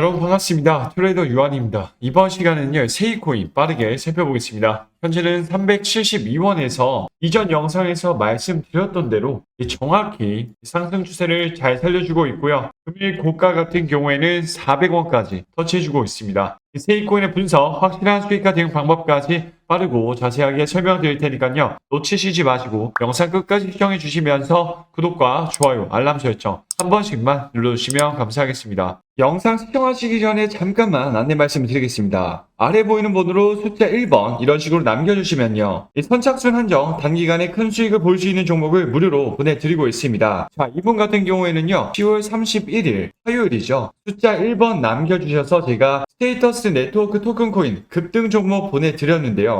여러분 반갑습니다. 트레이더 유한입니다. 이번 시간은요, 세이코인 빠르게 살펴보겠습니다. 현재는 372원에서 이전 영상에서 말씀드렸던 대로 정확히 상승 추세를 잘 살려주고 있고요. 금일 고가 같은 경우에는 400원까지 터치해주고 있습니다. 세이코인의 분석, 확실한 수익화 대응 방법까지 빠르고 자세하게 설명드릴 테니까요. 놓치시지 마시고 영상 끝까지 시청해 주시면서 구독과 좋아요, 알람 설정 한 번씩만 눌러주시면 감사하겠습니다. 영상 시청하시기 전에 잠깐만 안내 말씀을 드리겠습니다. 아래 보이는 번호로 숫자 1번 이런 식으로 남겨주시면요. 이 선착순 한정 단기간에 큰 수익을 볼 수 있는 종목을 무료로 보내드리고 있습니다. 자, 이분 같은 경우에는요. 10월 31일 화요일이죠. 숫자 1번 남겨주셔서 제가 스테이터스 네트워크 토큰 코인 급등 종목 보내드렸는데요.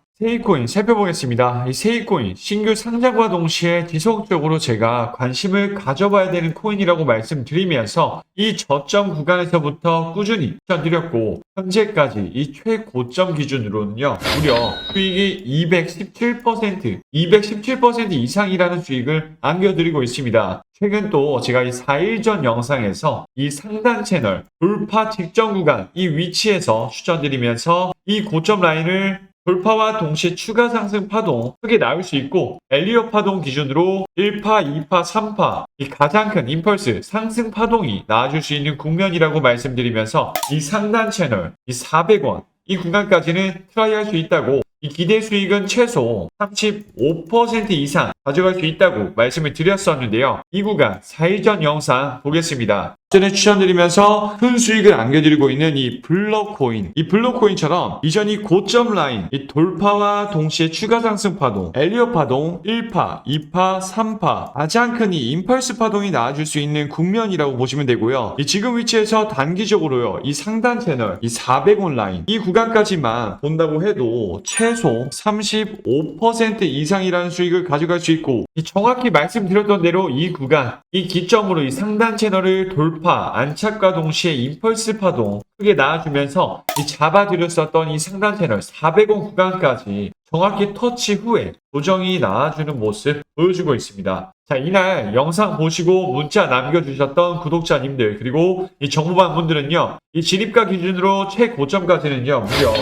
세이코인 살펴보겠습니다. 이 세이코인 신규 상장과 동시에 지속적으로 제가 관심을 가져봐야 되는 코인이라고 말씀드리면서 이 저점 구간에서부터 꾸준히 추천드렸고 현재까지 이 최고점 기준으로는요 무려 수익이 217% 217% 이상이라는 수익을 안겨드리고 있습니다. 최근 또 제가 이 4일 전 영상에서 이 상단 채널 돌파 직전 구간 이 위치에서 추천드리면서 이 고점 라인을 돌파와 동시에 추가 상승 파동 크게 나올 수 있고 엘리어 파동 기준으로 1파, 2파, 3파 이 가장 큰 임펄스 상승 파동이 나와줄 수 있는 국면이라고 말씀드리면서 이 상단 채널 이 400원 이 구간까지는 트라이 할 수 있다고 이 기대 수익은 최소 35% 이상 가져갈 수 있다고 말씀을 드렸었는데요. 이 구간 4일 전 영상 보겠습니다. 전에 추천드리면서 큰 수익을 안겨드리고 있는 이 블록코인. 이 블록코인처럼 이전 이 고점 라인, 이 돌파와 동시에 추가 상승 파동, 엘리어 파동, 1파, 2파, 3파, 가장 큰 이 임펄스 파동이 나와줄 수 있는 국면이라고 보시면 되고요. 이 지금 위치에서 단기적으로요, 이 상단 채널, 이 400원 라인, 이 구간까지만 본다고 해도 최소 35% 이상이라는 수익을 가져갈 수 있고, 이 정확히 말씀드렸던 대로 이 구간, 이 기점으로 이 상단 채널을 돌파, 안착과 동시에 임펄스 파동 크게 나와주면서 이 잡아드렸었던 이 상단 채널 400원 구간까지 정확히 터치 후에 조정이 나와주는 모습 보여주고 있습니다. 자, 이날 영상 보시고 문자 남겨주셨던 구독자님들, 그리고 이 정보반 분들은요, 이 진입가 기준으로 최고점까지는요, 무려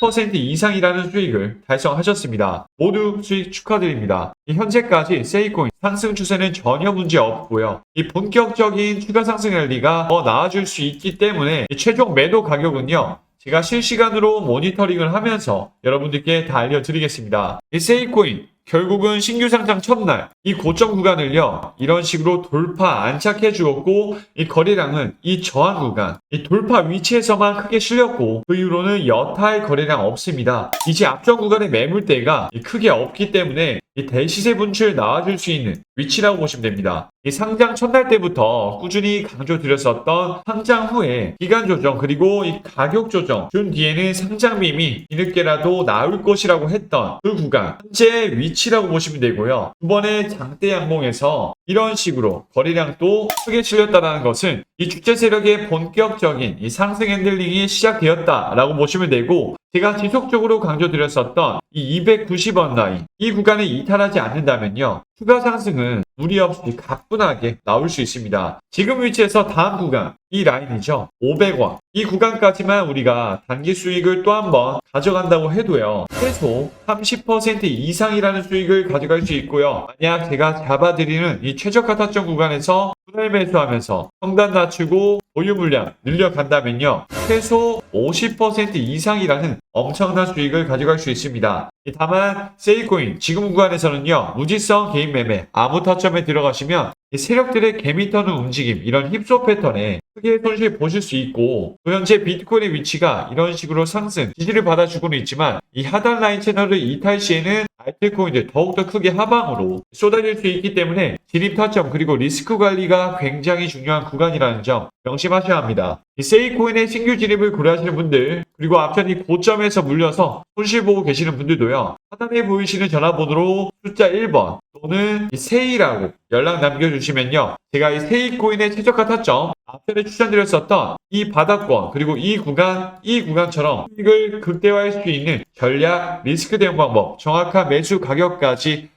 10% 이상이라는 수익을 달성하셨습니다. 모두 수익 축하드립니다. 이 현재까지 세이코인 상승 추세는 전혀 문제 없고요. 이 본격적인 추가 상승 랠리가 더 나아질 수 있기 때문에 이 최종 매도 가격은요, 제가 실시간으로 모니터링을 하면서 여러분들께 다 알려드리겠습니다. 이 세이코인 결국은 신규 상장 첫날 이 고점 구간을요 이런 식으로 돌파 안착해 주었고 이 거래량은 이 저항 구간 이 돌파 위치에서만 크게 실렸고 그 이후로는 여타의 거래량 없습니다 이제 앞전 구간의 매물대가 이 크게 없기 때문에 이 대시세 분출 나와줄 수 있는 위치라고 보시면 됩니다. 이 상장 첫날 때부터 꾸준히 강조드렸었던 상장 후에 기간 조정 그리고 이 가격 조정 준 뒤에는 상장빔이 뒤늦게라도 나올 것이라고 했던 그 구간 현재 위치라고 보시면 되고요. 이번에 장대 양봉에서 이런 식으로 거래량도 크게 실렸다는 것은 이 주체 세력의 본격적인 이 상승 핸들링이 시작되었다라고 보시면 되고 제가 지속적으로 강조드렸었던 이 290원 라인 이 구간에 이탈하지 않는다면요 추가 상승은 무리 없이 가뿐하게 나올 수 있습니다. 지금 위치에서 다음 구간, 이 라인이죠. 500원. 이 구간까지만 우리가 단기 수익을 또 한번 가져간다고 해도요. 최소 30% 이상이라는 수익을 가져갈 수 있고요. 만약 제가 잡아드리는 이 최저가 타점 구간에서 분할 매수하면서 성단 낮추고 보유 물량 늘려간다면요. 최소 50% 이상이라는 엄청난 수익을 가져갈 수 있습니다. 다만 세이코인 지금 구간에서는요. 무지성 매매 아무 타점에 들어가시면 이 세력들의 개미 터는 움직임 이런 힙소 패턴에 크게 손실 보실 수 있고 또 현재 비트코인의 위치가 이런 식으로 상승 지지를 받아주고는 있지만 이 하단 라인 채널을 이탈 시에는 알트코인들 더욱더 크게 하방으로 쏟아질 수 있기 때문에 진입 타점 그리고 리스크 관리가 굉장히 중요한 구간이라는 점 명심하셔야 합니다. 이 세이코인의 신규 진입을 고려하시는 분들 그리고 앞전 이 고점에서 물려서 손실 보고 계시는 분들도요. 하단에 보이시는 전화번호로 숫자 1번 또는 이 세이라고 연락 남겨주시면요. 제가 이 세이코인의 최저가 타점 앞전에 추천드렸었던 이 바닥권 그리고 이 구간 이 구간처럼 수익을 극대화할 수 있는 전략 리스크 대응 방법 정확한 매수 가격까지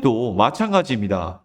도 마찬가지입니다.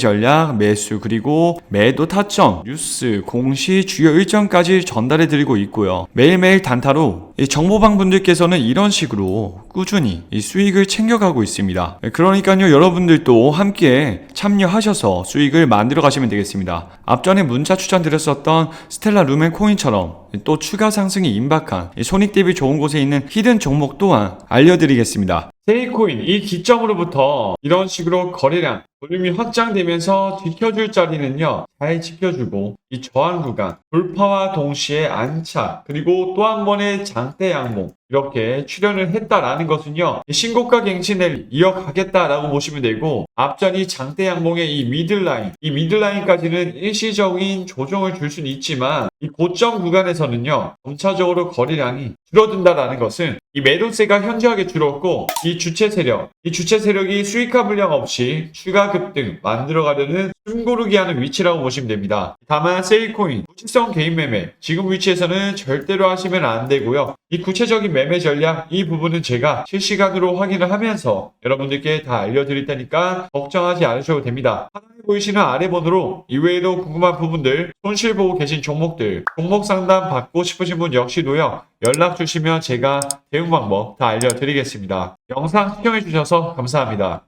전략, 매수, 그리고 매도 타점, 뉴스, 공시, 주요 일정까지 전달해 드리고 있고요. 매일매일 단타로 이 정보방 분들께서는 이런 식으로 꾸준히 이 수익을 챙겨가고 있습니다. 그러니까요, 여러분들도 함께 참여하셔서 수익을 만들어 가시면 되겠습니다. 앞전에 문자 추천드렸었던 스텔라 루멘 코인처럼 또 추가 상승이 임박한 이 손익 대비 좋은 곳에 있는 히든 종목 또한 알려드리겠습니다. 세이코인 이 기점으로부터 이런 식으로 거래량 볼륨이 확장되면서 지켜줄 자리는요 잘 지켜주고 이 저항 구간 돌파와 동시에 안착 그리고 또 한 번의 장대 양봉 이렇게 출현을 했다라는 것은요 이 신고가 갱신을 이어가겠다라고 보시면 되고 앞전이 장대 양봉의 이 미들라인 이 미들라인까지는 일시적인 조정을 줄 수는 있지만 이 고점 구간에서는요 점차적으로 거래량이 줄어든다라는 것은 이 매도세가 현저하게 줄었고 이 주체 세력, 이 주체 세력이 수익화 물량 없이 추가 급등 만들어가려는 숨고르기 하는 위치라고 보시면 됩니다. 다만 세일코인, 무직성 개인 매매 지금 위치에서는 절대로 하시면 안 되고요. 이 구체적인 매매 전략 이 부분은 제가 실시간으로 확인을 하면서 여러분들께 다 알려드릴 테니까 걱정하지 않으셔도 됩니다. 하단에 보이시는 아래 번호로 이외에도 궁금한 부분들, 손실 보고 계신 종목들, 종목 상담 받고 싶으신 분 역시도요. 연락 주시면 제가 대응 방법 다 알려드리겠습니다. 영상 시청해 주셔서 감사합니다.